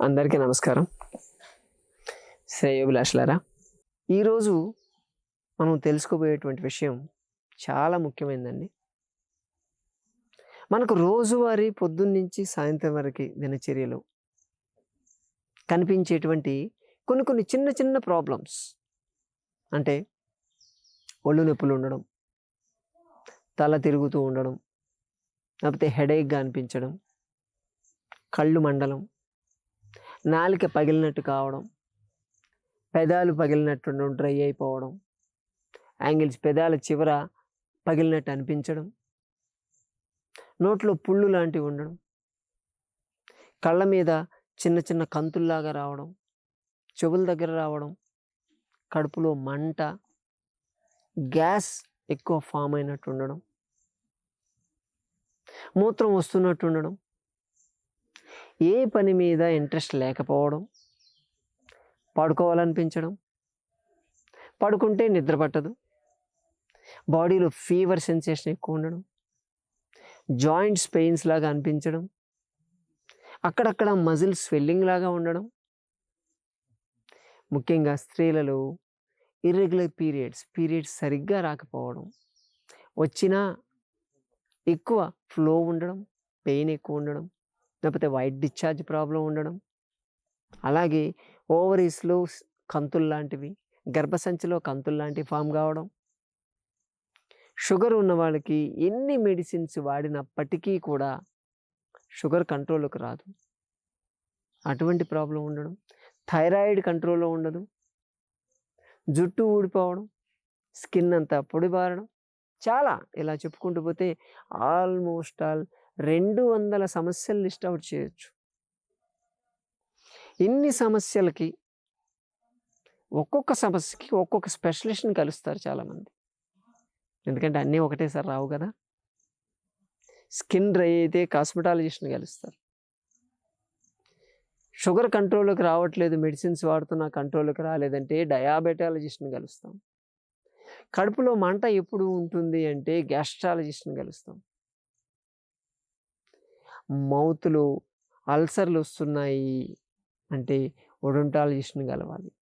అందరికీ నమస్కారం. శ్రేయోభిలాషులారా ఈరోజు మనం తెలుసుకోబోయేటువంటి విషయం చాలా ముఖ్యమైనదండి మనకు రోజువారీ పొద్దున్నుంచి సాయంత్రం వరకు దినచర్యలు కనిపించేటువంటి కొన్ని కొన్ని చిన్న చిన్న ప్రాబ్లమ్స్ అంటే ఒళ్ళు నొప్పులు ఉండడం తల తిరుగుతూ ఉండడం లేకపోతే హెడేక్గా అనిపించడం కళ్ళు మండలం నాలిక పగిలినట్టు కావడం పెదాలు పగిలినట్టు డ్రై అయిపోవడం యాంగిల్స్ పెదాల చివర పగిలినట్టు అనిపించడం నోట్లో పుళ్ళు లాంటివి ఉండడం కళ్ళ మీద చిన్న చిన్న కంతుల్లాగా రావడం చెవుల దగ్గర రావడం కడుపులో మంట గ్యాస్ ఎక్కువ ఫామ్ అయినట్టు ఉండడం మూత్రం వస్తున్నట్టు ఉండడం ఏ పని మీద ఇంట్రెస్ట్ లేకపోవడం పడుకోవాలనిపించడం పడుకుంటే నిద్ర పట్టదు బాడీలో ఫీవర్ సెన్సేషన్ ఎక్కువ ఉండడం జాయింట్స్ పెయిన్స్ లాగా అనిపించడం అక్కడక్కడ మజిల్ స్వెల్లింగ్ లాగా ఉండడం ముఖ్యంగా స్త్రీలలో ఇర్రెగ్యులర్ పీరియడ్స్ పీరియడ్స్ సరిగ్గా రాకపోవడం వచ్చినా ఎక్కువ ఫ్లో ఉండడం పెయిన్ ఎక్కువ ఉండడం లేకపోతే వైట్ డిశ్చార్జ్ ప్రాబ్లం ఉండడం. అలాగే ఓవరీస్లో కంతులు లాంటివి గర్భసంచిలో కంతులు లాంటివి ఫామ్ కావడం. షుగర్ ఉన్న వాళ్ళకి ఎన్ని మెడిసిన్స్ వాడినప్పటికీ కూడా షుగర్ కంట్రోల్కి రాదు. అటువంటి ప్రాబ్లం ఉండడం. థైరాయిడ్ కంట్రోల్లో ఉండదు. జుట్టు ఊడిపోవడం స్కిన్ అంతా పొడిబారడం. చాలా ఇలా చెప్పుకుంటూ పోతే ఆల్మోస్ట్ ఆల్ రెండు వందల సమస్యలు లిస్ట్ అవుట్ చేయొచ్చు. ఇన్ని సమస్యలకి ఒక్కొక్క సమస్యకి ఒక్కొక్క స్పెషలిస్ట్ని కలుస్తారు చాలామంది. ఎందుకంటే అన్నీ ఒకటేసారి రావు కదా. స్కిన్ డ్రై అయితే కాస్మెటాలజిస్ట్ని కలుస్తారు. షుగర్ కంట్రోల్లోకి రావట్లేదు మెడిసిన్స్ వాడుతున్నా కంట్రోల్లోకి రాలేదంటే డయాబెటాలజిస్ట్ని కలుస్తాం. కడుపులో మంట ఎప్పుడు ఉంటుంది అంటే గ్యాస్ట్రాలజిస్ట్ని కలుస్తాం. మౌతులు అల్సర్లు వస్తున్నాయి అంటే ఒడొంటాలజిస్ట్ని కలవాలి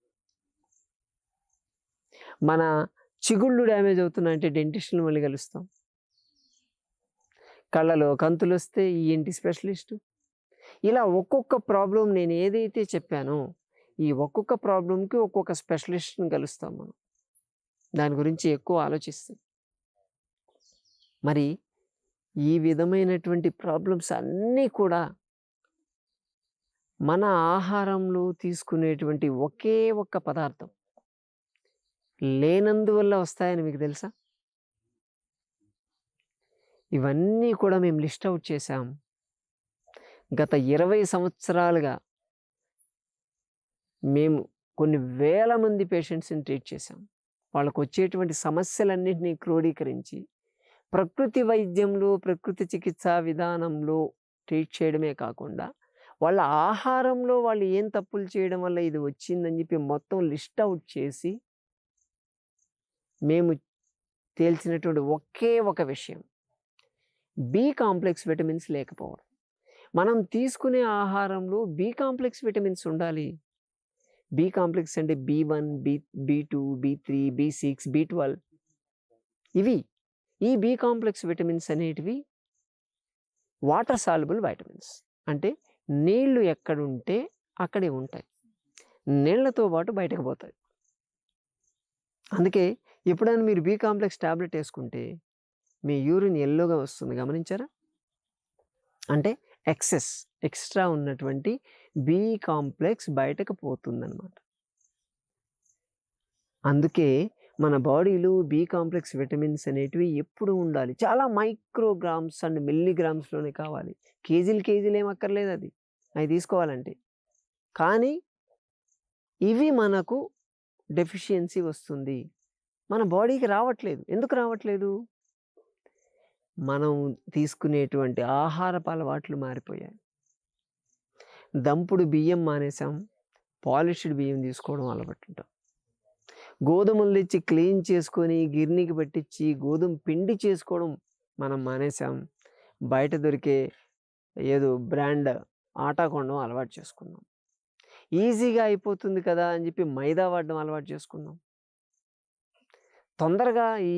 మన చిగుళ్ళు డ్యామేజ్ అవుతున్నాయంటే డెంటిస్ట్ని మళ్ళీ కలుస్తాం. కళ్ళలో కంతులు వస్తే ఈఎన్టీ స్పెషలిస్టు? ఇలా ఒక్కొక్క ప్రాబ్లం నేను ఏదైతే చెప్పానో ఈ ఒక్కొక్క ప్రాబ్లంకి ఒక్కొక్క స్పెషలిస్ట్ని కలుస్తాం మనం. దాని గురించి ఎక్కువ ఆలోచిస్తాం. మరి ఈ విధమైనటువంటి ప్రాబ్లమ్స్ అన్నీ కూడా మన ఆహారంలో తీసుకునేటువంటి ఒకే ఒక్క పదార్థం లేనందువల్ల వస్తాయని మీకు తెలుసా? ఇవన్నీ కూడా మేము లిస్ట్ అవుట్ చేసాం గత ఇరవై సంవత్సరాలుగా మేము కొన్ని వేల మంది పేషెంట్స్ని ట్రీట్ చేశాం. వాళ్ళకు వచ్చేటువంటి సమస్యలన్నింటినీ క్రోడీకరించి ప్రకృతి వైద్యంలో ప్రకృతి చికిత్సా విధానంలో ట్రీట్ చేయడమే కాకుండా వాళ్ళ ఆహారంలో వాళ్ళు ఏం తప్పులు చేయడం వల్ల ఇది వచ్చిందని చెప్పి మొత్తం లిస్ట్ అవుట్ చేసి మేము తేల్చినటువంటి ఒకే ఒక విషయం. బి కాంప్లెక్స్ విటమిన్స్ లేకపోవడం. మనం తీసుకునే ఆహారంలో బి కాంప్లెక్స్ విటమిన్స్ ఉండాలి. బి కాంప్లెక్స్ అంటే B one B B two B three B six B twelve. ఇవి ఈ బి కాంప్లెక్స్ విటమిన్స్ అనేటివి వాటర్ సాల్బుల్ వైటమిన్స్. అంటే నీళ్ళు ఎక్కడుంటే అక్కడే ఉంటాయి. నీళ్ళతో పాటు బయటకు పోతాయి. అందుకే ఎప్పుడైనా మీరు బి కాంప్లెక్స్ ట్యాబ్లెట్ వేసుకుంటే మీ యూరిన్ ఎల్లోగా వస్తుంది. గమనించారా? అంటే ఎక్సెస్ ఎక్స్ట్రా ఉన్నటువంటి బి కాంప్లెక్స్ బయటకు పోతుందన్నమాట. అందుకే మన బాడీలో బి కాంప్లెక్స్ విటమిన్స్ అనేటివి ఎప్పుడు ఉండాలి. చాలా మైక్రోగ్రామ్స్ అండ్ మిల్లీగ్రామ్స్లోనే కావాలి. కేజీలు కేజీలు ఏం అక్కర్లేదు అది. అవి తీసుకోవాలంటే. కానీ ఇవి మనకు డెఫిషియన్సీ వస్తుంది. మన బాడీకి రావట్లేదు. ఎందుకు రావట్లేదు? మనం తీసుకునేటువంటి ఆహారపు అలవాట్లు మారిపోయాయి. దంపుడు బియ్యం మానేసాం. పాలిష్డ్ బియ్యం తీసుకోవడం అలవాటుంటాం గోధుమలు తెచ్చి క్లీన్ చేసుకొని గిర్నీకి పట్టించి గోధుమ పిండి చేసుకోవడం మనం మానేసాం. బయట దొరికే ఏదో బ్రాండ్ ఆటా కొనడం అలవాటు చేసుకున్నాం. ఈజీగా అయిపోతుంది కదా అని చెప్పి మైదా వాడడం అలవాటు చేసుకున్నాం. తొందరగా ఈ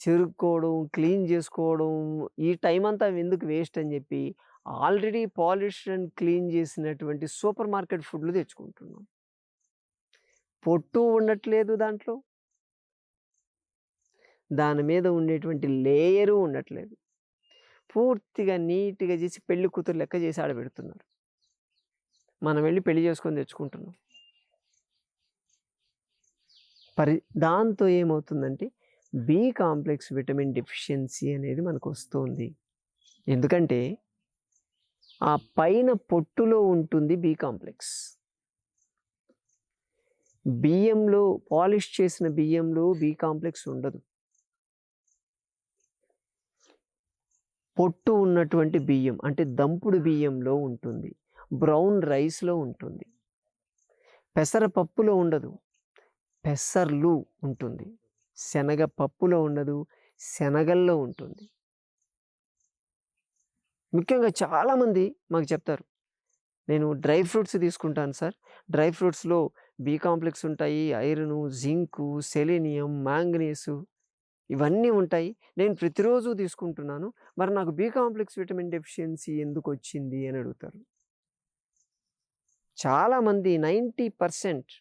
చెరుక్కోవడం క్లీన్ చేసుకోవడం ఈ టైం అంతా ఎందుకు వేస్ట్ అని చెప్పి ఆల్రెడీ పాలిష్ అండ్ క్లీన్ చేసినటువంటి సూపర్ మార్కెట్ ఫుడ్లు తెచ్చుకుంటున్నాం. పొట్టు ఉండట్లేదు దాంట్లో. దాని మీద ఉండేటువంటి లేయరు ఉండట్లేదు. పూర్తిగా నీట్గా చేసి పెళ్ళి కూతురు లెక్క చేసి ఆడబెడుతున్నారు. మనం వెళ్ళి పెళ్ళి చేసుకొని తెచ్చుకుంటున్నాం. పరి దాంతో ఏమవుతుందంటే బి కాంప్లెక్స్ విటమిన్ డెఫిషియన్సీ అనేది మనకు వస్తుంది. ఎందుకంటే ఆ పైన పొట్టులో ఉంటుంది బి కాంప్లెక్స్. బియ్యంలో పాలిష్ చేసిన బియ్యంలో బి కాంప్లెక్స్ ఉండదు. పొట్టు ఉన్నటువంటి బియ్యం అంటే దంపుడు బియ్యంలో ఉంటుంది. బ్రౌన్ రైస్లో ఉంటుంది. పెసరపప్పులో ఉండదు. పెసర్లు ఉంటుంది. శనగ పప్పులో ఉండదు. శనగల్లో ఉంటుంది. ముఖ్యంగా చాలామంది మాకు చెప్తారు. నేను డ్రై ఫ్రూట్స్ తీసుకుంటాను సార్. డ్రై ఫ్రూట్స్లో బి కాంప్లెక్స్ ఉంటాయి. ఐరను జింకు సెలీనియం మ్యాంగనీసు ఇవన్నీ ఉంటాయి. నేను ప్రతిరోజు తీసుకుంటున్నాను. మరి నాకు బి కాంప్లెక్స్ విటమిన్ డెఫిషియన్సీ ఎందుకు వచ్చింది అని అడుగుతారు. చాలామంది నైంటీ పర్సెంట్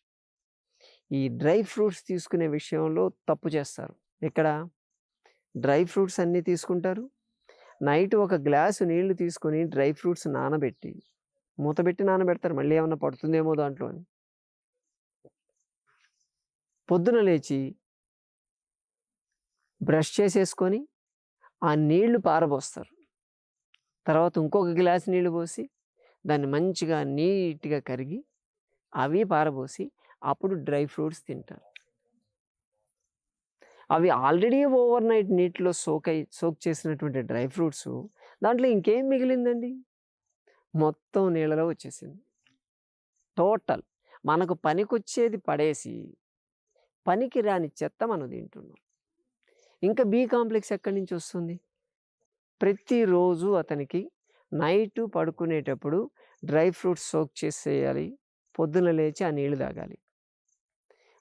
ఈ డ్రై ఫ్రూట్స్ తీసుకునే విషయంలో తప్పు చేస్తారు. ఇక్కడ డ్రై ఫ్రూట్స్ అన్నీ తీసుకుంటారు. నైట్ ఒక గ్లాసు నీళ్ళు తీసుకొని డ్రై ఫ్రూట్స్ నానబెట్టి మూతబెట్టి నానబెడతారు. మళ్ళీ ఏమన్నా పడుతుందేమో దాంట్లో అని. పొద్దున లేచి బ్రష్ చేసేసుకొని ఆ నీళ్ళు పారబోస్తారు. తర్వాత ఇంకొక గ్లాస్ నీళ్ళు పోసి దాన్ని మంచిగా నీట్గా కరిగి అవి పారబోసి అప్పుడు డ్రై ఫ్రూట్స్ తింటారు. అవి ఆల్రెడీ ఓవర్ నైట్ నీటిలో సోక్ అయి సోక్ చేసినటువంటి డ్రై ఫ్రూట్స్ దాంట్లో ఇంకేం మిగిలిందండి? మొత్తం నీళ్ళలో వచ్చేసింది. టోటల్ మనకు పనికొచ్చేది పడేసి పనికి రాని చెత్త మనం తింటున్నాం. ఇంకా బి కాంప్లెక్స్ ఎక్కడి నుంచి వస్తుంది? ప్రతిరోజు అతనికి నైట్ పడుకునేటప్పుడు డ్రై ఫ్రూట్స్ సోక్ చేసేయాలి పొద్దున లేచి ఆ నీళ్ళు తాగాలి.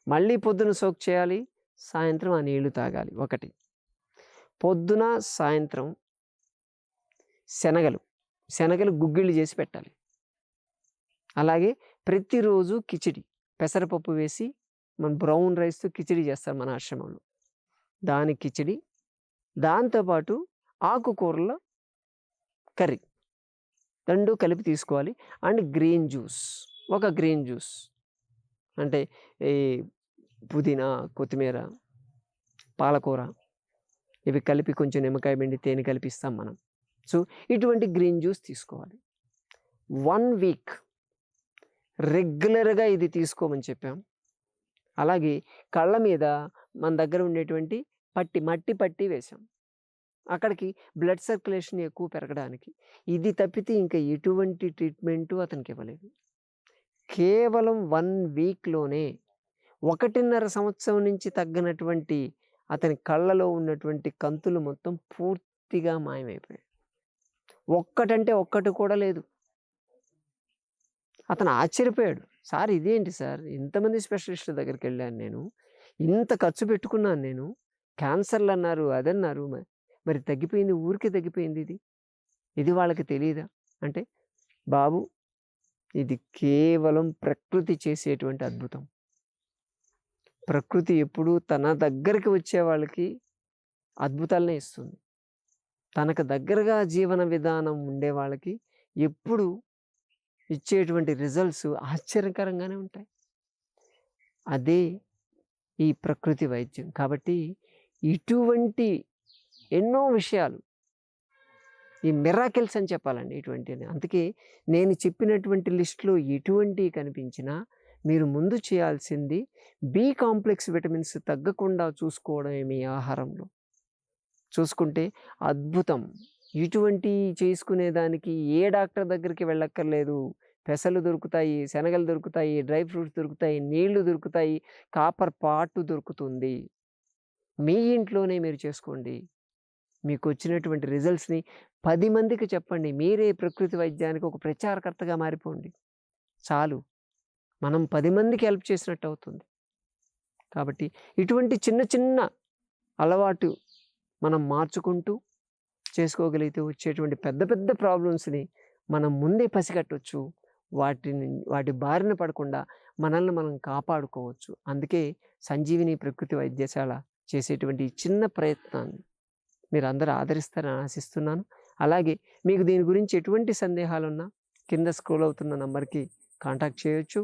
మళ్ళీ పొద్దున సోక్ చేయాలి సాయంత్రం ఆ నీళ్ళు తాగాలి ఒకటి. పొద్దున సాయంత్రం శనగలు శనగలు గుగ్గిళ్ళు చేసి పెట్టాలి. అలాగే ప్రతిరోజు కిచిడి పెసరపప్పు వేసి మన బ్రౌన్ రైస్తో కిచిడి చేస్తారు మన ఆశ్రమంలో. దాని కిచిడి దాంతోపాటు ఆకుకూరల కర్రీ. రెండు కలిపి తీసుకోవాలి. అండ్ గ్రీన్ జ్యూస్ ఒక గ్రీన్ జ్యూస్. అంటే ఈ పుదీనా కొత్తిమీర పాలకూర ఇవి కలిపి కొంచెం నిమ్మకాయ పిండి తేనె కలిపిస్తాం మనం. సో ఇటువంటి గ్రీన్ జ్యూస్ తీసుకోవాలి. వన్ వీక్ రెగ్యులర్గా ఇది తీసుకోమని చెప్పాం. అలాగే కళ్ళ మీద మన దగ్గర ఉండేటువంటి పట్టి మట్టి పట్టి వేసాం అక్కడికి బ్లడ్ సర్క్యులేషన్ ఎక్కువ పెరగడానికి ఇది తప్పితే ఇంకా ఎటువంటి ట్రీట్మెంటు అతనికి ఇవ్వలేదు. కేవలం వన్ వీక్లోనే ఒకటిన్నర సంవత్సరం నుంచి తగ్గినటువంటి అతని కళ్ళలో ఉన్నటువంటి కంతులు మొత్తం పూర్తిగా మాయమైపోయాయి. ఒక్కటంటే ఒక్కటి కూడా లేదు. అతను ఆశ్చర్యపోయాడు. సార్ ఇదేంటి సార్? ఇంతమంది స్పెషలిస్ట్ దగ్గరికి వెళ్ళాను నేను. ఇంత ఖర్చు పెట్టుకున్నాను నేను. క్యాన్సర్లు అన్నారు అదన్నారు మరి తగ్గిపోయింది ఊరికే తగ్గిపోయింది ఇది. ఇది వాళ్ళకి తెలియదా అంటే బాబు ఇది కేవలం ప్రకృతి చేసేటువంటి అద్భుతం. ప్రకృతి ఎప్పుడూ తన దగ్గరికి వచ్చే వాళ్ళకి అద్భుతాలనే ఇస్తుంది. తనకు దగ్గరగా జీవన విధానం ఉండే వాళ్ళకి ఎప్పుడు ఇచ్చేటువంటి రిజల్ట్స్ ఆశ్చర్యకరంగానే ఉంటాయి. అదే ఈ ప్రకృతి వైద్యం. కాబట్టి ఇటువంటి ఎన్నో విషయాలు ఈ మిరాకిల్స్ అని చెప్పాలండి ఇటువంటి అందుకే నేను చెప్పినటువంటి లిస్టులో ఎటువంటి కనిపించినా మీరు ముందు చేయాల్సింది బి కాంప్లెక్స్ విటమిన్స్ తగ్గకుండా చూసుకోవడమే మీ ఆహారంలో. చూసుకుంటే అద్భుతం. ఇటువంటి చేసుకునేదానికి ఏ డాక్టర్ దగ్గరికి వెళ్ళక్కర్లేదు. పెసలు దొరుకుతాయి శనగలు దొరుకుతాయి డ్రై ఫ్రూట్స్ దొరుకుతాయి నీళ్ళు దొరుకుతాయి కాపర్ పాటు దొరుకుతుంది. మీ ఇంట్లోనే మీరు చేసుకోండి. మీకు వచ్చినటువంటి రిజల్ట్స్ని పది మందికి చెప్పండి. మీరే ప్రకృతి వైద్యానికి ఒక ప్రచారకర్తగా మారిపోండి. చాలు. మనం పది మందికి హెల్ప్ చేసినట్టు అవుతుంది. కాబట్టి ఇటువంటి చిన్న చిన్న అలవాటు మనం మార్చుకుంటూ చేసుకోగలిగితే వచ్చేటువంటి పెద్ద పెద్ద ప్రాబ్లమ్స్ని మనం ముందే పసిగట్టవచ్చు వాటిని వాటి బారిన పడకుండా మనల్ని మనం కాపాడుకోవచ్చు. అందుకే సంజీవిని ప్రకృతి వైద్యశాల చేసేటువంటి చిన్న ప్రయత్నాన్ని మీరు అందరూ ఆదరిస్తారని ఆశిస్తున్నాను. అలాగే మీకు దీని గురించి ఎటువంటి సందేహాలున్నా కింద స్క్రోల్ అవుతున్న నంబర్కి కాంటాక్ట్ చేయొచ్చు.